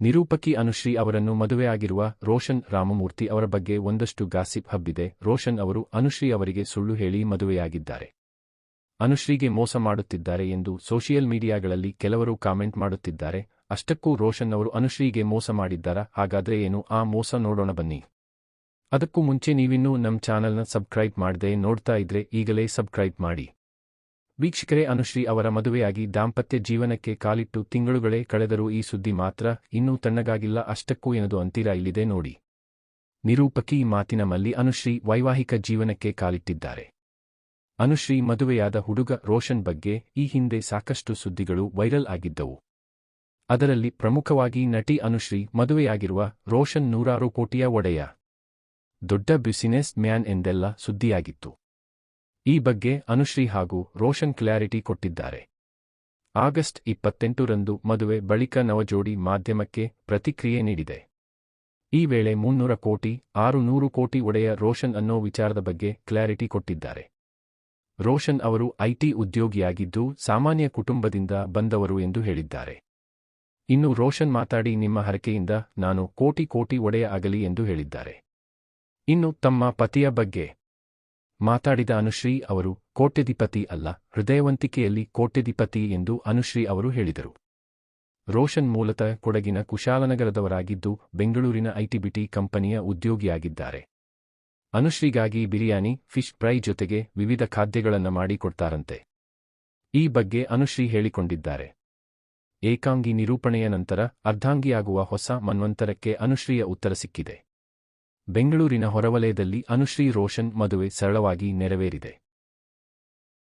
ನಿರೂಪಕಿ ಅನುಶ್ರೀ ಅವರನ್ನು ಮದುವೆಯಾಗಿರುವ ರೋಷನ್ ರಾಮಮೂರ್ತಿ ಅವರ ಬಗ್ಗೆ ಒಂದಷ್ಟು ಗಾಸಿಪ್ ಹಬ್ಬಿದೆ. ರೋಷನ್ ಅವರು ಅನುಶ್ರೀ ಅವರಿಗೆ ಸುಳ್ಳು ಹೇಳಿ ಮದುವೆಯಾಗಿದ್ದಾರೆ. ಅನುಶ್ರೀಗೆ ಮೋಸ ಮಾಡುತ್ತಿದ್ದಾರೆ ಎಂದು ಸೋಷಿಯಲ್ ಮೀಡಿಯಾಗಳಲ್ಲಿ ಕೆಲವರು ಕಾಮೆಂಟ್ ಮಾಡುತ್ತಿದ್ದಾರೆ. ಅಷ್ಟಕ್ಕೂ ರೋಷನ್ ಅವರು ಅನುಶ್ರೀಗೆ ಮೋಸ ಮಾಡಿದ್ದಾರ? ಹಾಗಾದ್ರೆ ಏನು? ಆ ಮೋಸ ನೋಡೋಣ ಬನ್ನಿ. ಅದಕ್ಕೂ ಮುಂಚೆ ನೀವಿನ್ನೂ ನಮ್ಮ ಚಾನಲ್ನ ಸಬ್ಸ್ಕ್ರೈಬ್ ಮಾಡದೆ ನೋಡ್ತಾ ಇದ್ರೆ ಈಗಲೇ ಸಬ್ಸ್ಕ್ರೈಬ್ ಮಾಡಿ. ವೀಕ್ಷಕರೇ, ಅನುಶ್ರೀ ಅವರ ಮದುವೆಯಾಗಿ ದಾಂಪತ್ಯ ಜೀವನಕ್ಕೆ ಕಾಲಿಟ್ಟು ತಿಂಗಳುಗಳೇ ಕಳೆದರೂ ಈ ಸುದ್ದಿ ಮಾತ್ರ ಇನ್ನೂ ತಣ್ಣಗಾಗಿಲ್ಲ, ಅಷ್ಟಕ್ಕೂ ಏನದು ಅಂತೀರಾ ಇಲ್ಲಿದೆ ನೋಡಿ. ನಿರೂಪಕಿ ಮಾತಿನ ಮಲ್ಲಿ ಅನುಶ್ರೀ ವೈವಾಹಿಕ ಜೀವನಕ್ಕೆ ಕಾಲಿಟ್ಟಿದ್ದಾರೆ. ಅನುಶ್ರೀ ಮದುವೆಯಾದ ಹುಡುಗ ರೋಷನ್ ಬಗ್ಗೆ ಈ ಹಿಂದೆ ಸಾಕಷ್ಟು ಸುದ್ದಿಗಳು ವೈರಲ್ ಆಗಿದ್ದವು. ಅದರಲ್ಲಿ ಪ್ರಮುಖವಾಗಿ ನಟಿ ಅನುಶ್ರೀ ಮದುವೆಯಾಗಿರುವ ರೋಷನ್ ನೂರಾರು ಕೋಟಿಯ ಒಡೆಯ. ದೊಡ್ಡ ಬಿಸಿನೆಸ್ ಮ್ಯಾನ್ ಎಂದೆಲ್ಲ ಸುದ್ದಿಯಾಗಿತ್ತು. ಈ ಬಗ್ಗೆ ಅನುಶ್ರೀ ಹಾಗೂ ರೋಷನ್ ಕ್ಲಾರಿಟಿ ಕೊಟ್ಟಿದ್ದಾರೆ. ಆಗಸ್ಟ್ ಇಪ್ಪತ್ತೆಂಟರಂದು ಮದುವೆ ಬಳಿಕ ನವಜೋಡಿ ಮಾಧ್ಯಮಕ್ಕೆ ಪ್ರತಿಕ್ರಿಯೆ ನೀಡಿದೆ. ಈ ವೇಳೆ ಮುನ್ನೂರ ಕೋಟಿ ಆರು ನೂರು ಕೋಟಿ ಒಡೆಯ ರೋಷನ್ ಅನ್ನೋ ವಿಚಾರದ ಬಗ್ಗೆ ಕ್ಲಾರಿಟಿ ಕೊಟ್ಟಿದ್ದಾರೆ. ರೋಷನ್ ಅವರು ಐಟಿ ಉದ್ಯೋಗಿಯಾಗಿದ್ದು ಸಾಮಾನ್ಯ ಕುಟುಂಬದಿಂದ ಬಂದವರು ಎಂದು ಹೇಳಿದ್ದಾರೆ. ಇನ್ನು ರೋಷನ್ ಮಾತಾಡಿ ನಿಮ್ಮ ಹರಕೆಯಿಂದ ನಾನು ಕೋಟಿ ಕೋಟಿ ಒಡೆಯ ಆಗಲಿ ಎಂದು ಹೇಳಿದ್ದಾರೆ. ಇನ್ನು ತಮ್ಮ ಪತಿಯ ಬಗ್ಗೆ ಮಾತಾಡಿದ ಅನುಶ್ರೀ ಅವರು, ಕೋಟ್ಯಧಿಪತಿ ಅಲ್ಲ, ಹೃದಯವಂತಿಕೆಯಲ್ಲಿ ಕೋಟ್ಯಧಿಪತಿ ಎಂದು ಅನುಶ್ರೀ ಅವರು ಹೇಳಿದರು. ರೋಷನ್ ಮೂಲತಃ ಕೊಡಗಿನ ಕುಶಾಲನಗರದವರಾಗಿದ್ದು, ಬೆಂಗಳೂರಿನ ಐಟಿಬಿಟಿ ಕಂಪನಿಯ ಉದ್ಯೋಗಿಯಾಗಿದ್ದಾರೆ. ಅನುಶ್ರೀಗಾಗಿ ಬಿರಿಯಾನಿ, ಫಿಶ್ ಫ್ರೈ ಜೊತೆಗೆ ವಿವಿಧ ಖಾದ್ಯಗಳನ್ನು ಮಾಡಿಕೊಡ್ತಾರಂತೆ. ಈ ಬಗ್ಗೆ ಅನುಶ್ರೀ ಹೇಳಿಕೊಂಡಿದ್ದಾರೆ. ಏಕಾಂಗಿ ನಿರೂಪಣೆಯ ನಂತರ ಅರ್ಧಾಂಗಿಯಾಗುವ ಹೊಸ ಮನ್ವಂತರಕ್ಕೆ ಅನುಶ್ರೀಯ ಉತ್ತರ ಸಿಕ್ಕಿದೆ. ಬೆಂಗಳೂರಿನ ಹೊರವಲಯದಲ್ಲಿ ಅನುಶ್ರೀ ರೋಷನ್ ಮದುವೆ ಸರಳವಾಗಿ ನೆರವೇರಿದೆ.